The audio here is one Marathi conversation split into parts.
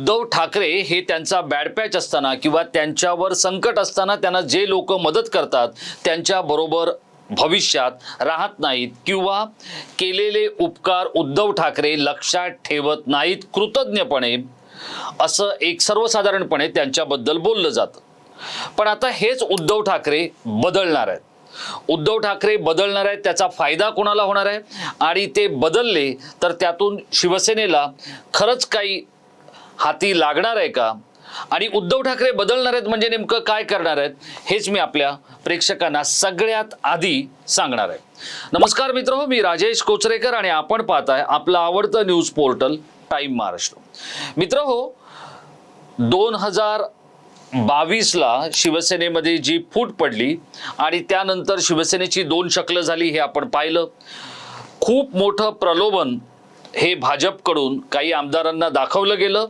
उद्धव ठाकरे हे त्यांचा बॅड पॅच असताना किंवा त्यांच्यावर संकट असताना त्यांना जे लोक मदत करतात त्यांच्याबरोबर भविष्यात राहत नाहीत किंवा केलेले उपकार उद्धव ठाकरे लक्षात ठेवत नाहीत कृतज्ञपणे असं एक सर्वसाधारणपणे त्यांच्याबद्दल बोललं जातं. पण आता हेच उद्धव ठाकरे बदलणार आहेत. उद्धव ठाकरे बदलणार आहेत त्याचा फायदा कोणाला होणार आहे? आणि ते बदलले तर त्यातून शिवसेनेला खरंच काही हाती लागणार आहे का? आणि उद्धव ठाकरे बदलणार आहेत म्हणजे नेमकं काय करणार आहेत हेच मी आपल्या प्रेक्षकांना सगळ्यात आधी सांगणार आहे. नमस्कार मित्र हो मी राजेश कोचरेकर आणि आपण पाहताय आपलं आवडतं न्यूज पोर्टल टाईम महाराष्ट्र. मित्र हो दोन हजार बावीसला शिवसेनेमध्ये जी फूट पडली आणि त्यानंतर शिवसेनेची दोन शकलं झाली हे आपण पाहिलं. खूप मोठं प्रलोभन हे भाजपकडून काही आमदारांना दाखवलं गेलं.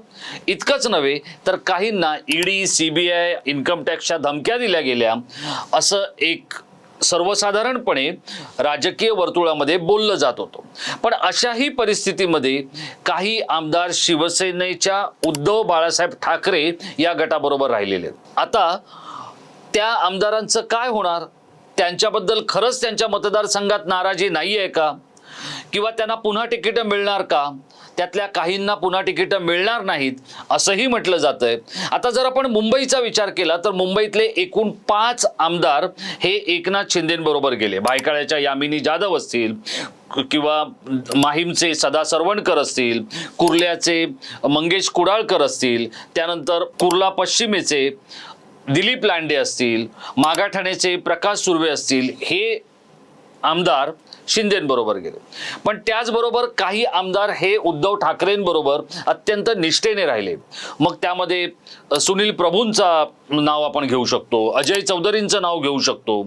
इतकंच नव्हे तर काहींना ईडी सीबीआय इन्कम टॅक्सच्या धमक्या दिल्या गेल्या. असं एक सर्वसाधारणपणे राजकीय वर्तुळामध्ये बोललं जात होतं. पण अशाही परिस्थितीमध्ये काही आमदार शिवसेनेच्या उद्धव बाळासाहेब ठाकरे या गटाबरोबर राहिलेले आहेत. आता त्या आमदारांचं काय होणार? त्यांच्याबद्दल खरंच त्यांच्या मतदारसंघात नाराजी नाही आहे का? किंवा त्यांना पुन्हा तिकीटं मिळणार का? त्यातल्या काहींना पुन्हा तिकीटं मिळणार नाहीत असंही म्हटलं जातंय. आता जर आपण मुंबईचा विचार केला तर मुंबईतले एकूण पाच आमदार हे एकनाथ शिंदेबरोबर गेले. भायखळ्याच्या यामिनी जाधव असतील किंवा माहीमचे सदा सरवणकर असतील कुर्ल्याचे मंगेश कुडाळकर असतील त्यानंतर कुर्ला पश्चिमेचे दिलीप लांडे असतील मागाठाण्याचे प्रकाश सुर्वे असतील हे आमदार शिंदेबरोबर गेले. पण त्याचबरोबर काही आमदार हे उद्धव ठाकरेंबरोबर अत्यंत निष्ठेने राहिले. मग त्यामध्ये सुनील प्रभूंचा नाव आपण घेऊ शकतो अजय चौधरींचं नाव घेऊ शकतो.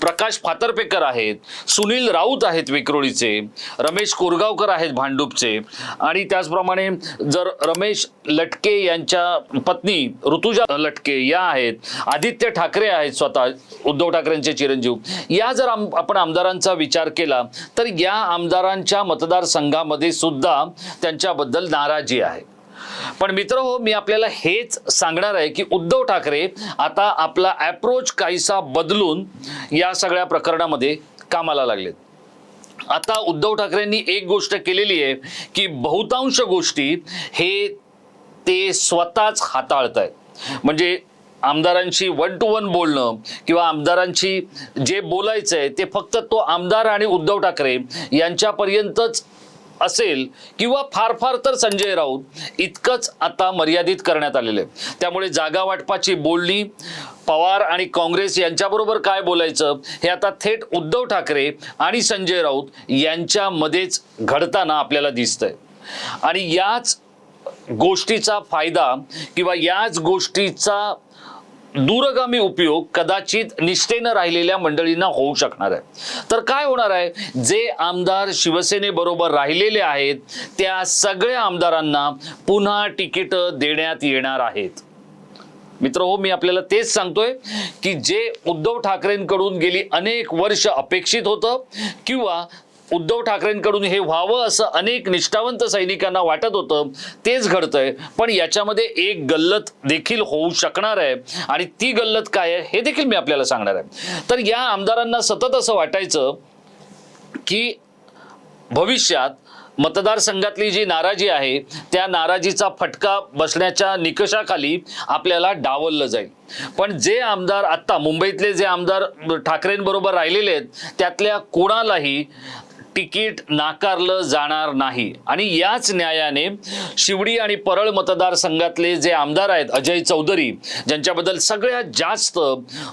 प्रकाश फातर्पेकर आहेत सुनील राऊत आहेत विक्रोळीचे रमेश कोरगावकर आहेत भांडूपचे. आणि त्याचप्रमाणे जर रमेश लटके यांच्या पत्नी ऋतुजा लटके या आहेत आदित्य ठाकरे आहेत स्वतः उद्धव ठाकरेंचे चिरंजीव. या जर आम आपण आमदारांचा विचार केला तर या आमदारांच्या मतदारसंघामध्ये सुद्धा त्यांच्याबद्दल नाराजी आहे. पण मित्र हो मी आपल्याला हेच सांगणार आहे की उद्धव ठाकरे आता आपला अप्रोच काहीसा बदलून या सगळ्या प्रकरणामध्ये कामाला लागलेत. आता उद्धव ठाकरेंनी एक गोष्ट केलेली आहे की बहुतांश गोष्टी हे ते स्वतःच हाताळत आहेत म्हणजे आमदारांशी वन टू वन बोलणं किंवा आमदारांशी जे बोलायचं आहे ते फक्त तो आमदार आणि उद्धव ठाकरे यांच्यापर्यंतच असेल किंवा फार फार तर संजय राऊत इतकंच आता मर्यादित करण्यात आलेलं आहे त्यामुळे जागा वाटपाची बोलणी पवार आणि काँग्रेस यांच्याबरोबर काय बोलायचं हे आता थेट उद्धव ठाकरे आणि संजय राऊत यांच्यामध्येच घडताना आपल्याला दिसतंय. आणि याच गोष्टीचा फायदा किंवा याच गोष्टीचा दूरगामी उपयोग कदाचित निष्ठेनं राहिलेल्या मंडळींना होऊ शकणार आहे. तर काय होणार आहे? जे आमदार शिवसेनेबरोबर राहिलेले आहेत त्या सगळ्या आमदारांना पुन्हा तिकीट देण्यात येणार आहेत. मित्र हो मी आपल्याला तेच सांगतोय की जे उद्धव ठाकरेंकडून गेली अनेक वर्ष अपेक्षित होतं किंवा उद्धव ठाकरेंकडून हे व्हावं असं अनेक निष्ठावंत सैनिकांना वाटत होतं तेच घडतंय. पण याच्यामध्ये एक गल्लत देखील होऊ शकणार आहे. आणि ती गल्लत काय आहे हे देखील मी आपल्याला सांगणार आहे. तर या आमदारांना सतत असं वाटायचं की भविष्यात मतदारसंघातली जी नाराजी आहे त्या नाराजीचा फटका बसण्याच्या निकषाखाली आपल्याला डावललं जाईल. पण जे आमदार आत्ता मुंबईतले जे आमदार ठाकरेंबरोबर राहिलेले आहेत त्यातल्या कोणालाही तिकीट नाकारलं जाणार नाही. आणि याच न्यायाने शिवडी आणि परळ मतदारसंघातले जे आमदार आहेत अजय चौधरी ज्यांच्याबद्दल सगळ्यात जास्त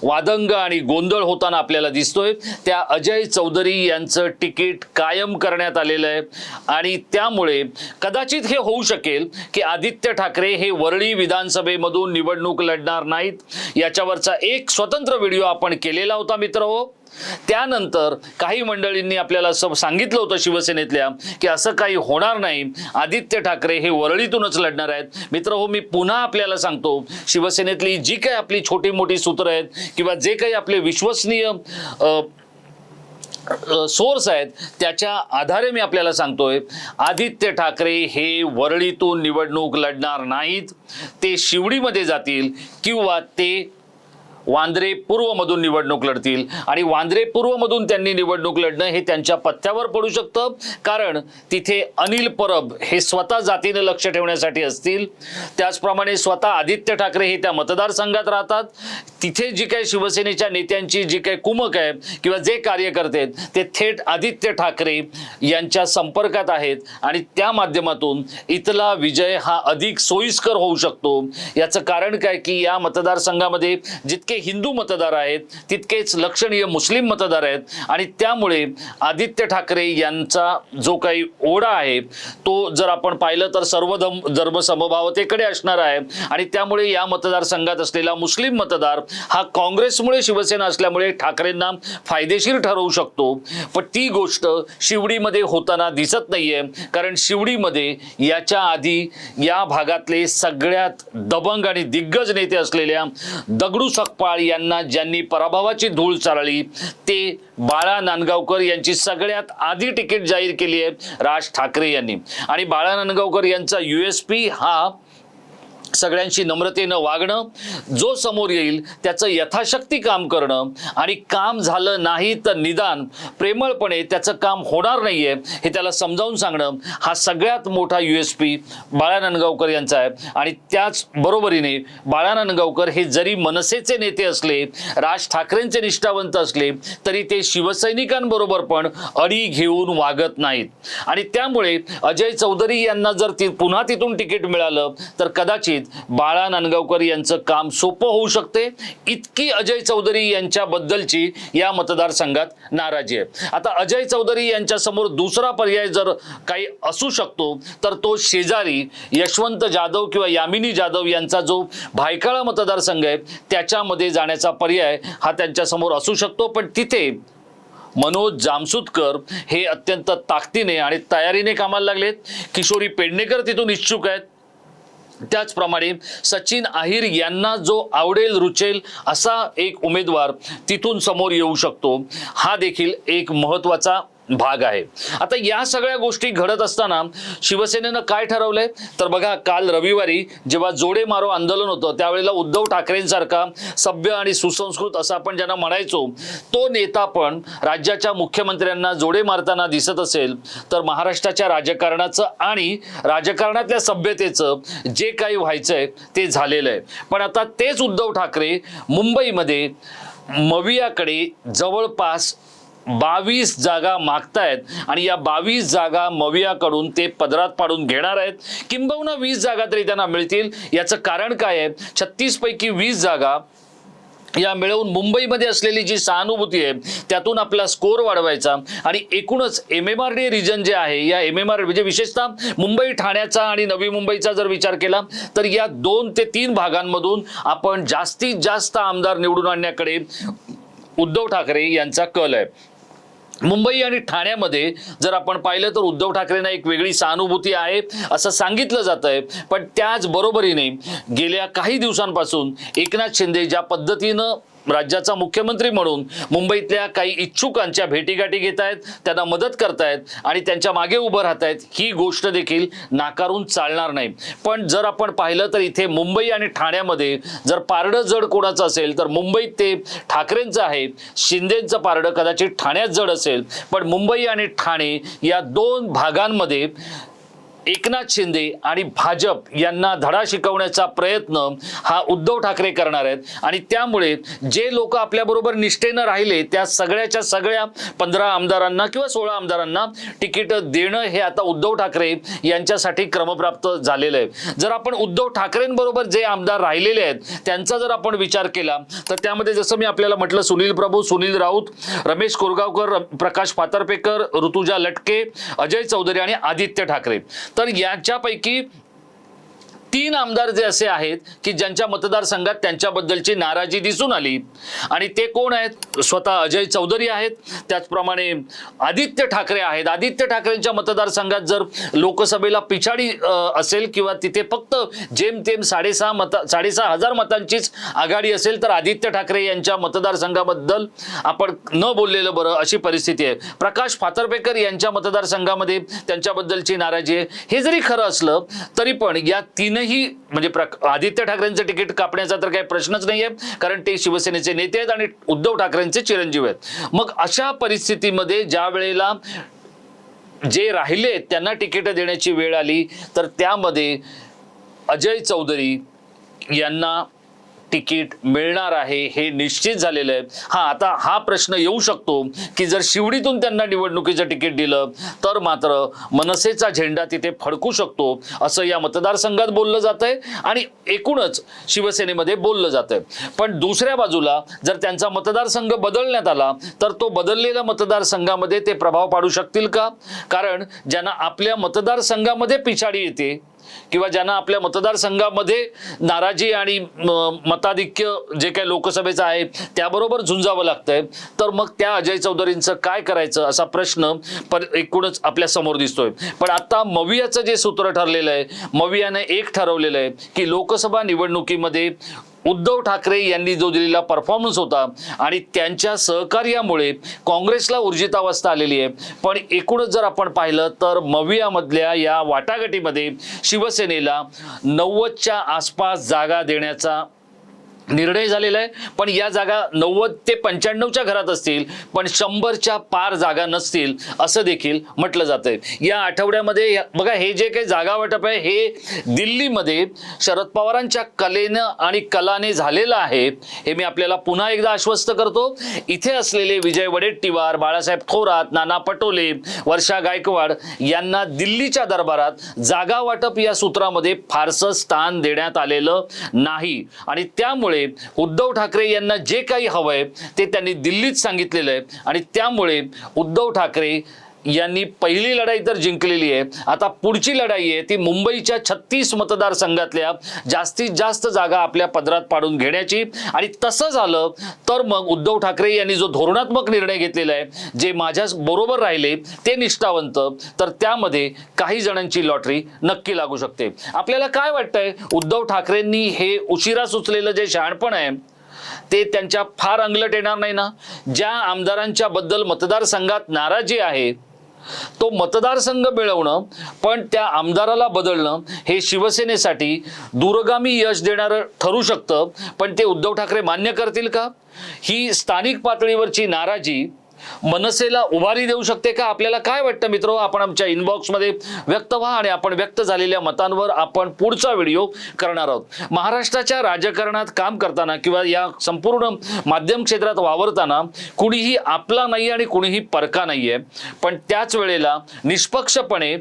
वादंग आणि गोंधळ होताना आपल्याला दिसतोय त्या अजय चौधरी यांचं तिकीट कायम करण्यात आलेलं आहे. आणि त्यामुळे कदाचित हे होऊ शकेल की आदित्य ठाकरे हे वरळी विधानसभेमधून निवडणूक लढणार नाहीत. याच्यावरचा एक स्वतंत्र व्हिडिओ आपण केलेला होता मित्र हो. त्यानंतर काही मंडळींनी आपल्याला सब सांगितलं होतं शिवसेनेतल्या की असं काही होणार नाही. आदित्य ठाकरे हे वरळीतूनच लढणार आहेत. मित्र हो मी पुन्हा आपल्याला सांगतो शिवसेनेतली जी काही आपली छोटी मोठी सूत्र आहेत किंवा जे काही आपले विश्वसनीय सोर्स आहेत त्याच्या आधारे मी आपल्याला सांगतोय आदित्य ठाकरे हे वरळीतून निवडणूक लढणार नाहीत. ते शिवडीमध्ये जातील किंवा ते वांद्रे पूर्वमधून निवडणूक लढतील. आणि वांद्रे पूर्वमधून त्यांनी निवडणूक लढणं हे त्यांच्या पथ्यावर पडू शकतं. कारण तिथे अनिल परब हे स्वतः जातीनं लक्ष ठेवण्यासाठी असतील. त्याचप्रमाणे स्वतः आदित्य ठाकरे हे त्या मतदारसंघात राहतात. तिथे जी काही शिवसेनेच्या नेत्यांची जी काही कुमक आहे किंवा जे कार्यकर्ते आहेत ते थेट आदित्य ठाकरे यांच्या संपर्कात आहेत आणि त्या माध्यमातून इथला विजय हा अधिक सोयीस्कर होऊ शकतो. याचं कारण काय की या मतदारसंघामध्ये जितके हिंदू मतदार आहेत तितकेच लक्षणीय मुस्लिम मतदार आहेत आणि त्यामुळे आदित्य ठाकरे यांचा जो काही ओढा आहे तो जर आपण पाहिलं तर सर्व धर्म समभावतेकडे असणार आहे आणि त्यामुळे या मतदारसंघात असलेला मुस्लिम मतदार हा काँग्रेसमुळे शिवसेना असल्यामुळे ठाकरेंना फायदेशीर ठरवू शकतो. पण ती गोष्ट शिवडीमध्ये होताना दिसत नाहीये. कारण शिवडीमध्ये याच्या आधी या भागातले सगळ्यात दबंग आणि दिग्गज नेते असलेल्या दगडू सकपाळ यांना ज्यांनी पराभवाची धूळ चालली ते बाळा नांदगावकर यांची सगळ्यात आधी तिकीट जाहीर केली आहे राज ठाकरे यांनी. आणि बाळा नांदगावकर यांचा युएसपी हा सगळ्यांशी नम्रतेनं वागणं जो समोर येईल त्याचं यथाशक्ती काम करणं आणि काम झालं नाही तर निदान प्रेमळपणे त्याचं काम होणार नाही आहे हे त्याला समजावून सांगणं हा सगळ्यात मोठा यू एस पी बाळानंदगावकर यांचा आहे. आणि त्याच बरोबरीने बाळा हे जरी मनसेचे नेते असले राज ठाकरेंचे निष्ठावंत असले तरी ते शिवसैनिकांबरोबर पण अडी घेऊन वागत नाहीत. आणि त्यामुळे अजय चौधरी यांना जर ती पुन्हा तिथून तिकीट मिळालं तर कदाचित बाळा नांदगावकर यांचं काम सोपं होऊ शकते? इतकी अजय चौधरी यांच्याबद्दलची या मतदारसंघात नाराजी आहे. आता अजय चौधरी यांच्यासमोर दुसरा पर्याय जर काही असू शकतो तर तो शेजारी यशवंत जाधव किंवा यामिनी जाधव यांचा जो भायखळा मतदारसंघ आहे त्याच्यामध्ये जाण्याचा पर्याय हा त्यांच्यासमोर असू शकतो. पण तिथे मनोज जामसुदकर हे अत्यंत ताकदीने आणि तयारीने कामाला लागलेत. किशोरी पेडणेकर तिथून इच्छुक आहेत. त्याचप्रमाणे सचिन आहिर यांना जो आवडेल रुचेल असा एक उमेदवार तिथून समोर येऊ शकतो. हा देखील एक महत्त्वाचा भाग आहे. आता या सगळ्या गोष्टी घडत असताना शिवसेनेनं काय ठरवलंय? तर बघा काल रविवारी जेव्हा जोडे मारो आंदोलन होतं त्यावेळेला उद्धव ठाकरेंसारखा सभ्य आणि सुसंस्कृत असं आपण ज्यांना म्हणायचो तो नेता पण राज्याच्या मुख्यमंत्र्यांना जोडे मारताना दिसत असेल तर महाराष्ट्राच्या राजकारणाचं आणि राजकारणातल्या सभ्यतेचं जे काही व्हायचंय ते झालेलं आहे. पण आता तेच उद्धव ठाकरे मुंबईमध्ये मवियाकडे जवळपास बावीस जागा मागतायत आणि या बावीस जागा मवियाकडून ते पदरात पाडून घेणार आहेत. किंबहुना वीस जागा तरी त्यांना मिळतील. याचं कारण काय आहे? छत्तीस पैकी वीस जागा या मिळवून मुंबईमध्ये असलेली जी सहानुभूती आहे त्यातून आपला स्कोर वाढवायचा आणि एकूणच M M R D region जे आहे या एम एम आर म्हणजे विशेषतः मुंबई ठाण्याचा आणि नवी मुंबईचा जर विचार केला तर या दोन ते तीन भागांमधून आपण जास्तीत जास्त आमदार निवडून आणण्याकडे उद्धव ठाकरे यांचा कल आहे. मुंबई आणि ठाण्यामध्ये जर आपण पाहिलं तर उद्धव ठाकरेंना एक वेगळी सहानुभूती आहे असं सांगितलं जात आहे. पण त्याचबरोबरीने गेल्या काही दिवसांपासून एकनाथ शिंदे ज्या पद्धतीनं राज्याचा मुख्यमंत्री म्हणून मुंबईतल्या काही इच्छुकांच्या भेटीगाठी घेत आहेत त्यांना मदत करतायत आणि त्यांच्या मागे उभं राहत आहेत ही गोष्ट देखील नाकारून चालणार नाही. पण जर आपण पाहिलं तर इथे मुंबई आणि ठाण्यामध्ये जर पारडं जड कोणाचं असेल तर मुंबईत ते ठाकरेंचं आहे शिंदेचं पारडं कदाचित ठाण्यात जड असेल पण मुंबई आणि ठाणे या दोन भागांमध्ये एकनाथ शिंदे आणि भाजप यांना धडा शिकवण्याचा प्रयत्न हा उद्धव ठाकरे करणार आहेत. आणि त्यामुळे जे लोक आपल्याबरोबर निष्ठेनं राहिले त्या सगळ्याच्या सगळ्या पंधरा आमदारांना किंवा सोळा आमदारांना तिकीट देणं हे आता उद्धव ठाकरे यांच्यासाठी क्रमप्राप्त झालेलं आहे. जर आपण उद्धव ठाकरेंबरोबर जे आमदार राहिलेले आहेत त्यांचा जर आपण विचार केला तर त्यामध्ये जसं मी आपल्याला म्हटलं सुनील प्रभू सुनील राऊत रमेश कोरगावकर प्रकाश पातरपेकर ऋतुजा लटके अजय चौधरी आणि आदित्य ठाकरे. तर याच्यापैकी तीन आमदार जे असे आहेत की ज्यांच्या मतदारसंघात त्यांच्याबद्दलची नाराजी दिसून आली. आणि ते कोण आहेत? स्वतः अजय चौधरी आहेत. त्याचप्रमाणे आदित्य ठाकरे आहेत. आदित्य ठाकरेंच्या मतदारसंघात जर लोकसभेला पिछाडी असेल किंवा तिथे फक्त जेमतेम साडेसहा मत साडेसहा हजार मतांचीच आघाडी असेल तर आदित्य ठाकरे यांच्या मतदारसंघाबद्दल आपण न बोललेलं बरं अशी परिस्थिती आहे. प्रकाश फातर्पेकर यांच्या मतदारसंघामध्ये त्यांच्याबद्दलची नाराजी आहे. हे जरी खरं असलं तरी पण या तीनही म्हणजे आदित्य ठाकरेंचं तिकीट कापण्याचा तर काही प्रश्नच नाही आहे कारण ते शिवसेनेचे नेते आहेत आणि उद्धव ठाकरेंचे चिरंजीव आहेत. मग अशा परिस्थितीमध्ये ज्या वेळेला जे राहिले त्यांना तिकीट देण्याची वेळ आली तर त्यामध्ये अजय चौधरी यांना तिकीट मिळणार आहे हे निश्चित झालेलं आहे. हा आता हा प्रश्न येऊ शकतो की जर शिवडीतून त्यांना निवडणुकीचं तिकीट दिलं तर मात्र मनसेचा झेंडा तिथे फडकू शकतो असं या मतदारसंघात बोललं जात आहे आणि एकूणच शिवसेनेमध्ये बोललं जात आहे पण दुसऱ्या बाजूला जर त्यांचा मतदारसंघ बदलण्यात आला तर तो बदललेल्या मतदारसंघामध्ये ते प्रभाव पाडू शकतील का? कारण ज्यांना आपल्या मतदारसंघामध्ये पिछाडी येते किंवा ज्यांना आपल्या मतदारसंघामध्ये नाराजी आणि मताधिक्य जे काही लोकसभेचं आहे त्याबरोबर झुंजावं लागतंय. तर मग त्या अजय चौधरींचं काय करायचं असा प्रश्न पर एकूणच आपल्यासमोर दिसतोय. पण आता मवियाचं जे सूत्र ठरलेलं आहे मवियाने एक ठरवलेलं आहे की लोकसभा निवडणुकीमध्ये उद्धव ठाकरे यांनी जो दिलेला परफॉर्मन्स होता आणि त्यांच्या सहकार्यामुळे काँग्रेसला ऊर्जितावस्था आलेली आहे. पण एकूणच जर आपण पाहिलं तर मवियामधल्या या वाटाघाटीमध्ये शिवसेनेला नव्वदच्या आसपास जागा देण्याचा निर्णय झालेला आहे. पण या जागा नव्वद ते पंच्याण्णवच्या घरात असतील पण शंभरच्या पार जागा नसतील असं देखील म्हटलं जातंय. या आठवड्यामध्ये या- बघा हे जे काही जागा वाटप आहे हे दिल्लीमध्ये शरद पवारांच्या कलेनं आणि कलाने झालेलं आहे. हे मी आपल्याला पुन्हा एकदा आश्वस्त करतो. इथे असलेले विजय वडेट्टीवार बाळासाहेब थोरात नाना पटोले वर्षा गायकवाड यांना दिल्लीच्या दरबारात जागा वाटप या सूत्रामध्ये फारसं स्थान देण्यात आलेलं नाही. आणि त्यामुळे उद्धव ठाकरे यांना जे काही हवंय ते त्यांनी दिल्लीत सांगितलेलं आहे. आणि त्यामुळे उद्धव ठाकरे यांनी पहिली लढाई तर जिंकलेली आहे. आता पुढची लढाई आहे ती मुंबईच्या छत्तीस मतदारसंघातल्या जास्तीत जास्त जागा आपल्या पदरात पाडून घेण्याची. आणि तसं झालं तर मग उद्धव ठाकरे यांनी जो धोरणात्मक निर्णय घेतलेला आहे जे माझ्या बरोबर राहिले ते निष्ठावंत. तर त्यामध्ये काही जणांची लॉटरी नक्की लागू शकते. आपल्याला काय वाटतंय? उद्धव ठाकरेंनी हे उशिरा सुचलेलं जे शहाणपण आहे ते त्यांच्या फार अंगलट येणार नाही ना? ज्या आमदारांच्या बद्दल मतदारसंघात नाराजी आहे तो मतदारसंघ मिळवणं पण त्या आमदाराला बदलणं हे शिवसेनेसाठी दूरगामी यश देणारं ठरू शकतं. पण ते उद्धव ठाकरे मान्य करतील का? ही स्थानिक पातळीवरची नाराजी मनसेला उभारी देऊ शकते का? आपल्याला काय वाटतं मित्र? आपण आमच्या इनबॉक्समध्ये व्यक्त व्हा आणि आपण व्यक्त झालेल्या मतांवर आपण पुढचा व्हिडिओ करणार आहोत. महाराष्ट्राच्या राजकारणात काम करताना किंवा या संपूर्ण माध्यम क्षेत्रात वावरताना कुणीही आपला नाही आणि कुणीही परका नाहीये. पण त्याच वेळेला निष्पक्षपणे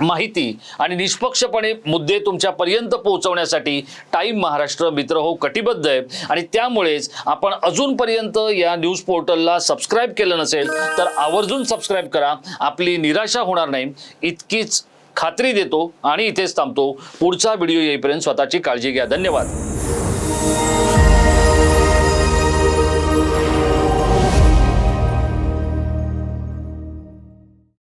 माहिती आणि निष्पक्षपणे मुद्दे तुमच्यापर्यंत पोहोचवण्यासाठी टाईम महाराष्ट्र मित्र हो कटिबद्ध आहे. आणि त्यामुळेच आपण अजूनपर्यंत या न्यूज पोर्टलला सबस्क्राईब केलं नसेल तर आवर्जून सबस्क्राईब करा. आपली निराशा होणार नाही. इतकीच खात्री देतो आणि इथेच थांबतो. पुढचा व्हिडिओ येईपर्यंत स्वतःची काळजी घ्या. धन्यवाद.